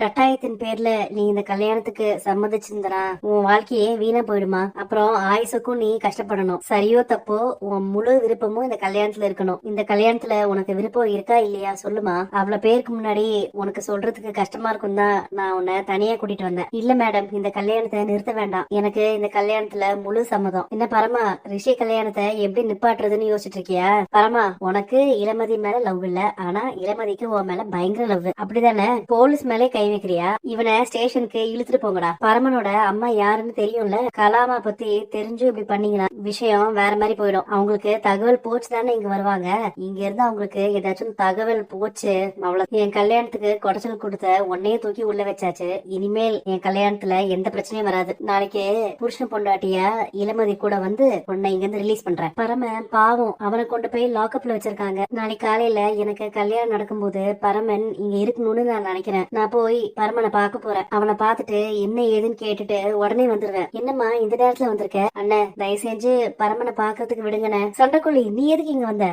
கட்டாயத்தின் பேர்ல நீ இந்த கல்யாணத்துக்கு சம்மதிச்சிருந்தனா உன் வாழ்க்கையே வீணா போயிடுமா? அப்புறம் ஆயுசுக்கும் நீ கஷ்டப்படணும். சரியோ தப்போ உன் முழு விருப்பமும் இந்த கல்யாணத்துல இருக்கணும். இந்த கல்யாணத்துல உனக்கு விருப்பம் இருக்கா இல்லையா சொல்லுமா. அவ்வளவு பேருக்கு முன்னாடி உனக்கு சொல்றதுக்கு கஷ்டமா இருக்கும் தான் நான் உன்னை தனியா கூட்டிட்டு வந்தேன். இல்ல மேடம் இந்த கல்யாணத்தை நிறுத்த வேண்டாம். எனக்கு இந்த கல்யாணத்துல முழு சம்மதம். என்ன பரமா ரிஷி கல்யாணத்தை எப்படி நிப்பாட்டுறதுன்னு யோசிச்சுட்டு இருக்கியா? பரமா உனக்கு இளமதி மேல லவ் இல்ல. ஆனா இளமதிக்கு உன் மேல பயங்கர லவ் அப்படிதானே? போலீஸ் மேலே கை வைக்கிறியா இவனை ஸ்டேஷனுக்கு இழுத்துட்டு போங்கடா. பரமனோட அம்மா யாருன்னு தெரியும்ல? கலாமா பத்தி தெரிஞ்சு இப்படி பண்ணீங்கன்னா விஷயம் வேற மாதிரி போயிடும். அவங்களுக்கு தகவல் போச்சு தானே இங்க வருவாங்க. இங்க இருந்து அவங்களுக்கு ஏதாச்சும் தகவல் போச்சு அவ்வளவு என் கல்யாணத்துக்கு குடைச்சல் கொடுத்த உன்னையே தூக்கி உள்ள வச்சாச்சு. இனிமேல் என் கல்யாணத்துல எந்த பிரச்சனையும் வராது. நாளைக்கு புருஷன் பொண்டாட்டியா இளமதி கூட வந்து உன்னை இங்க இருந்து ரிலீஸ் பண்றேன். பரம பாவம் அவனை கொண்டு போய் லாக்அப்ல வச்சிருக்காங்க. நாளைக்கு காலையில எனக்கு கல்யாணம் நடக்கும்போது பரமன் இங்க இருக்கணும்னு நான் நினைக்கிறேன். நான் போய் பரமனை பார்க்க போறேன். அவனை பார்த்துட்டு என்ன ஏதுன்னு கேட்டுட்டு உடனே வந்துருவேன் என்னம்மா இந்த நேரத்துல வந்திருக்க? அண்ணன் தயவு செஞ்சு பரமனை பாக்குறதுக்கு விடுங்கண்ணே. சண்டைக்கொள்ளி நீ எதுக்கு இங்க வந்த?